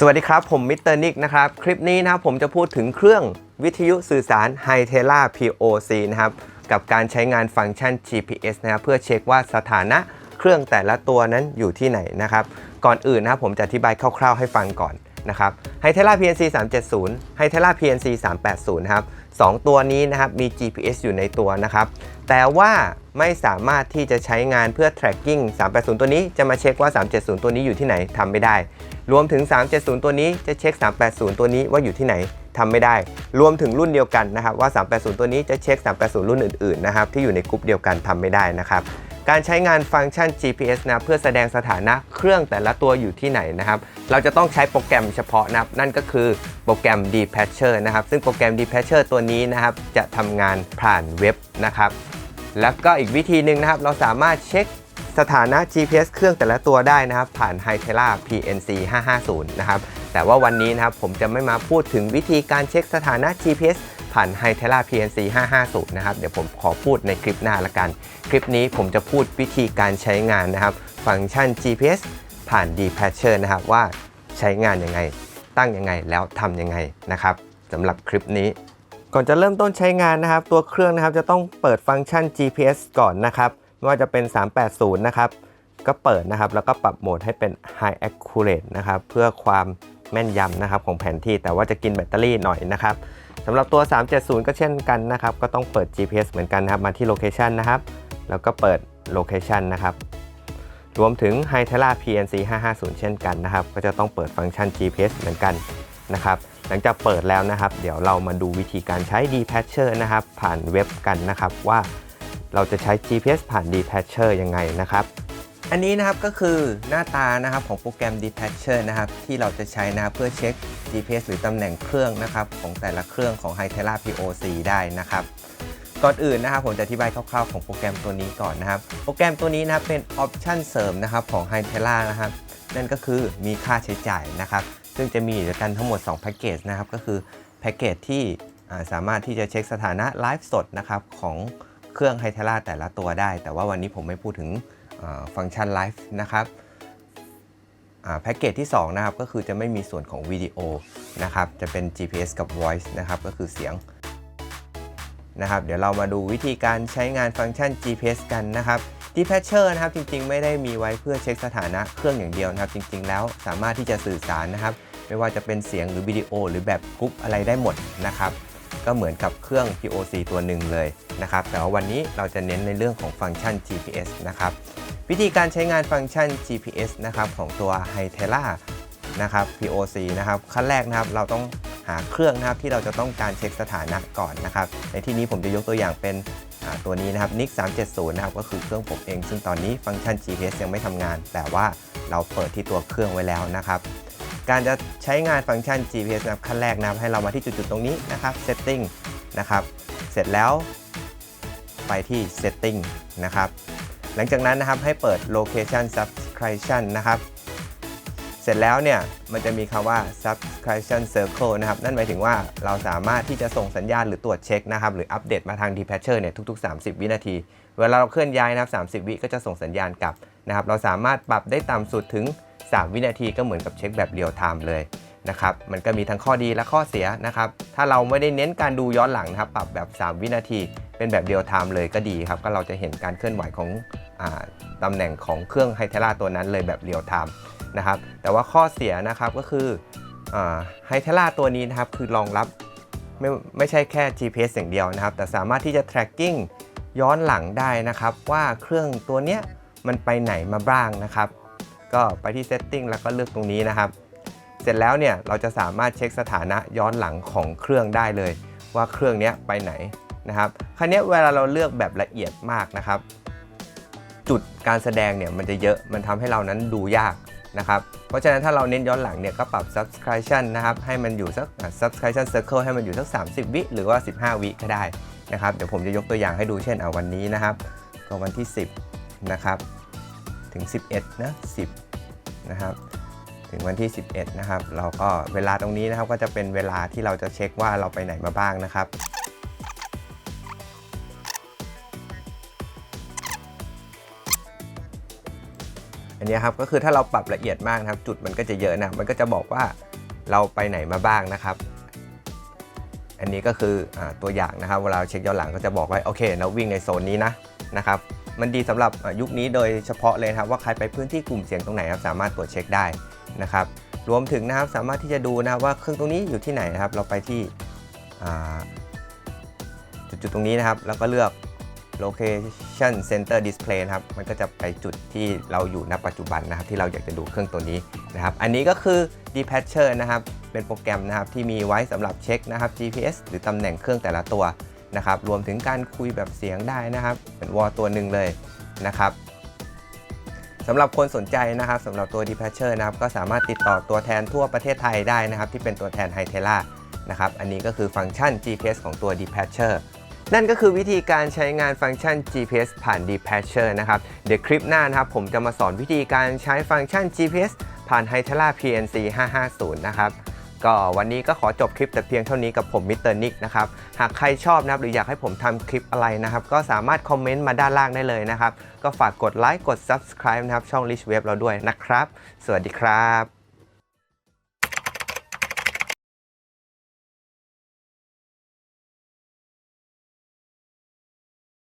สวัสดีครับ ผมมิสเตอร์นิกนะครับ คลิปนี้นะครับผมจะพูดถึงเครื่องวิทยุสื่อสาร h i t e l a POC นะครับ กับการใช้งานฟังก์ชัน GPS นะครับเพื่อเช็คว่าสถานะเครื่องแต่ละตัวนั้นอยู่ที่ไหนนะครับ ก่อนอื่นนะครับผมจะอธิบายคร่าวๆให้ฟังก่อน นะครับ h i t e l a PNC 370 h i t e l a PNC 380นะครับสองตัวนี้นะครับมี GPS อยู่ในตัวนะครับแต่ว่าไม่สามารถที่จะใช้งานเพื่อ tracking 380 ตัวนี้จะมาเช็คว่า 370 ตัวนี้อยู่ที่ไหนทำไม่ได้ รวมถึง 370 ตัวนี้จะเช็ค 380 ตัวนี้ว่าอยู่ที่ไหนทำไม่ได้ รวมถึงรุ่นเดียวกันนะครับว่า 380 ตัวนี้จะเช็ค 380 รุ่นอื่นๆนะครับที่อยู่ในกลุ่มเดียวกันทำไม่ได้นะครับ การใช้งานฟังก์ชัน GPS นะเพื่อแสดงสถานะเครื่องแต่ละตัวอยู่ที่ไหนนะครับ เราจะต้องใช้โปรแกรมเฉพาะนะครับ นั่นก็คือโปรแกรม Depatcher นะครับ ซึ่งโปรแกรม Depatcher ตัวนี้นะครับ จะทำงานผ่านเว็บนะครับ แล้วก็อีกวิธีหนึ่งนะครับ เราสามารถเช็คสถานะ GPS เครื่องแต่ละตัวได้นะครับ ผ่าน h i t e l a PNC 550 นะครับ แต่ว่าวันนี้นะครับผมจะไม่มาพูดถึงวิธีการเช็คสถานะ GPS ผ่าน h i t e l a PNC 550 นะครับ เดี๋ยวผมขอพูดในคลิปหน้าละกัน คลิปนี้ผมจะพูดวิธีการใช้งานนะครับ ฟังก์ชัน GPS ผ่าน d p a t c h e r นะครับ ว่าใช้งานยังไง ตั้งยังไงแล้วทำยังไงนะครับสำหรับคลิปนี้ ก่อนจะเริ่มต้นใช้งานนะครับ ตัวเครื่องนะครับจะต้องเปิดฟังก์ชัน GPS ก่อนนะครับไม่ว่าจะเป็น 380 นะครับ ก็เปิดนะครับ แล้วก็ปรับโหมดให้เป็น High Accurate นะครับ เพื่อความแม่นยำนะครับของแผนที่แต่ว่าจะกินแบตเตอรี่หน่อยนะครับ สำหรับตัว 370 ก็เช่นกันนะครับ ก็ต้องเปิด GPS เหมือนกันนะครับ มาที่ Location นะครับ แล้วก็เปิด Location นะครับ รวมถึง h i t e l a PNC 550 เช่นกันนะครับ ก็จะต้องเปิดฟังก์ชัน GPS เหมือนกันนะครับ หลังจากเปิดแล้วนะครับ เดี๋ยวเรามาดูวิธีการใช้ Depatcher นะครับ ผ่านเว็บกันนะครับว่าเราจะใช้ GPS ผ่าน Depatcher ยังไงนะครับ อันนี้นะครับก็คือหน้าตานะครับของโปรแกรม Depatcher นะครับที่เราจะใช้นะเพื่อเช็ค GPS หรือตำแหน่งเครื่องนะครับของแต่ละเครื่องของ h i t e l a POC ได้นะครับก่อนอื่นนะครับผมจะอธิบายคร่าวๆของโปรแกรมตัวนี้ก่อนนะครับ โปรแกรมตัวนี้นะครับเป็นออปชันเสริมนะครับของ h i t e l a นะครับนั่นก็คือมีค่าใช้จ่ายนะครับซึ่งจะมีอยู่ด้วยกันทั้งหมด2แพ็กเกจนะครับก็คือแพ็กเกจที่สามารถที่จะเช็คสถานะไลฟ์สดนะครับของเครื่อง h i t e l a แต่ละตัวได้ แต่ว่าวันนี้ผมไม่พูดถึง ฟังก์ชันไลฟ์นะครับแพ็กเกจที่ 2 นะครับ ก็คือจะไม่มีส่วนของวิดีโอนะครับ จะเป็น GPS กับ Voice นะครับ ก็คือเสียงนะครับ เดี๋ยวเรามาดูวิธีการใช้งานฟังก์ชัน GPS กันนะครับ Depatcher นะครับ จริง ๆ ไม่ได้มีไว้เพื่อเช็คสถานะเครื่องอย่างเดียวนะครับ จริง ๆ แล้วสามารถที่จะสื่อสารนะครับ ไม่ว่าจะเป็นเสียงหรือวิดีโอ หรือแบบกรุ๊ปอะไรได้หมดนะครับ ก็เหมือนกับเครื่อง POC ตัวหนึ่งเลยนะครับ แต่ว่าวันนี้เราจะเน้นในเรื่องของฟังก์ชัน GPS นะครับ วิธีการใช้งานฟังก์ชัน GPS นะครับของตัว h i t e l a นะครับ POC นะครับขั้นแรกนะครับเราต้องหาเครื่องนะครับที่เราจะต้องการเช็คสถานะก่อนนะครับ ในที่นี้ผมจะยกตัวอย่างเป็นตัวนี้นะครับ NIC 370 นะครับก็คือเครื่องผมเอง ซึ่งตอนนี้ฟังก์ชัน GPS ยังไม่ทำงาน แต่ว่าเราเปิดที่ตัวเครื่องไว้แล้วนะครับ การจะใช้งานฟังก์ชัน GPS นะครับขั้นแรกนะครับให้เรามาที่จุดๆตรงนี้นะครับ Setting นะครับ เสร็จแล้วไปที่ Setting นะครับ หลังจากนั้นนะครับให้เปิด location subscription นะครับ เสร็จแล้วเนี่ยมันจะมีคำว่า subscription circle นะครับ นั่นหมายถึงว่าเราสามารถที่จะส่งสัญญาณหรือตรวจเช็คนะครับ หรืออัปเดตมาทาง Depatcher เนี่ยทุก ๆ 30 วินาที เวลาเราเคลื่อนย้ายนะครับ 30 วิก็จะส่งสัญญาณกลับนะครับ เราสามารถปรับได้ต่ำสุดถึง 3 วินาทีก็เหมือนกับเช็คแบบเรียลไทม์เลยนะครับ มันก็มีทั้งข้อดีและข้อเสียนะครับ ถ้าเราไม่ได้เน้นการดูย้อนหลังนะครับ ปรับแบบ 3 วินาที เป็นแบบเรียลไทม์เลยก็ดีครับ ก็เราจะเห็นการเคลื่อนไหวของ ตำแหน่งของเครื่องไฮเทล่าตัวนั้นเลยแบบเรียลไทม์นะครับแต่ว่าข้อเสียนะครับก็คือไฮเทล่าตัวนี้นะครับคือรองรับไม่ไม่ใช่แค่ GPS อย่างเดียวนะครับ แต่สามารถที่จะ tracking ย้อนหลังได้นะครับ ว่าเครื่องตัวเนี้ยมันไปไหนมาบ้างนะครับ ก็ไปที่ setting แล้วก็เลือกตรงนี้นะครับ เสร็จแล้วเนี่ยเราจะสามารถเช็คสถานะย้อนหลังของเครื่องได้เลย ว่าเครื่องเนี้ยไปไหนนะครับคราวนี้เวลาเราเลือกแบบละเอียดมากนะครับ จุดการแสดงเนี่ยมันจะเยอะมันทำให้เรานั้นดูยากนะครับเพราะฉะนั้นถ้าเราเน้นย้อนหลังเนี่ยก็ปรับ subscription นะครับให้มันอยู่สัก subscription circle ให้มันอยู่สัก 30 วิหรือว่า 15 วิก็ได้นะครับเดี๋ยวผมจะยกตัวอย่างให้ดูเช่นเอาวันนี้นะครับ ก็วันที่ 10นะครับถึง 11นะ10นะครับถึงวันที่ 11นะครับเราก็เวลาตรงนี้นะครับก็จะเป็นเวลาที่เราจะเช็คว่าเราไปไหนมาบ้างนะครับ นนนี้ครับก็คือถ้าเราปรับละเอียดมากนะครับ จุดมันก็จะเยอะนะมันก็จะบอกว่าเราไปไหนมาบ้างนะครับ อันนี้ก็คืออตัวอย่างนะครับ เวลาเช็คย้อนหลังก็จะบอกว่าโอเค เราวิ่งในโซนนี้นะนะครับมันดีสำหรับยุคนี้โดยเฉพาะเลยครับว่าใครไปพื้นที่กลุ่มเสี่ยงตรงไหนครับสามารถตรวจเช็คได้นะครับรวมถึงนะครับสามารถที่จะดูนะว่าเครื่องตรงนี้อยู่ที่ไหนนะครับ เราไปที่จุดๆตรงนี้นะครับ แล้วก็เลือก location center display นะครับ มันก็จะไปจุดที่เราอยู่ณปัจจุบันนะครับ ที่เราอยากจะดูเครื่องตัวนี้นะครับ อันนี้ก็คือ Depatcher นะครับ เป็นโปรแกรมนะครับที่มีไว้สำหรับเช็คนะครับ GPS หรือตำแหน่งเครื่องแต่ละตัวนะครับ รวมถึงการคุยแบบเสียงได้นะครับ เป็นวอลตัวหนึ่งเลยนะครับสำหรับคนสนใจนะครับสำหรับตัว Depatcher นะครับ ก็สามารถติดต่อตัวแทนทั่วประเทศไทยได้นะครับ ที่เป็นตัวแทน h i t e l a นะครับ อันนี้ก็คือฟังก์ชัน GPS ของตัว Depatcher นั่นก็คือวิธีการใช้งานฟังก์ชัน GPS ผ่าน Depatcher นะครับ เดี๋ยวคลิปหน้านะครับ ผมจะมาสอนวิธีการใช้ฟังก์ชัน GPS ผ่าน h i t e l a PNC 550 นะครับ ก็วันนี้ก็ขอจบคลิปแต่เพียงเท่านี้กับผมมิสเตอร์นิกนะครับ หากใครชอบนะครับหรืออยากให้ผมทำคลิปอะไรนะครับ ก็สามารถคอมเมนต์มาด้านล่างได้เลยนะครับ ก็ฝากกดไลค์กด Subscribe นะครับช่อง Rich Web เราด้วยนะครับ สวัสดีครับ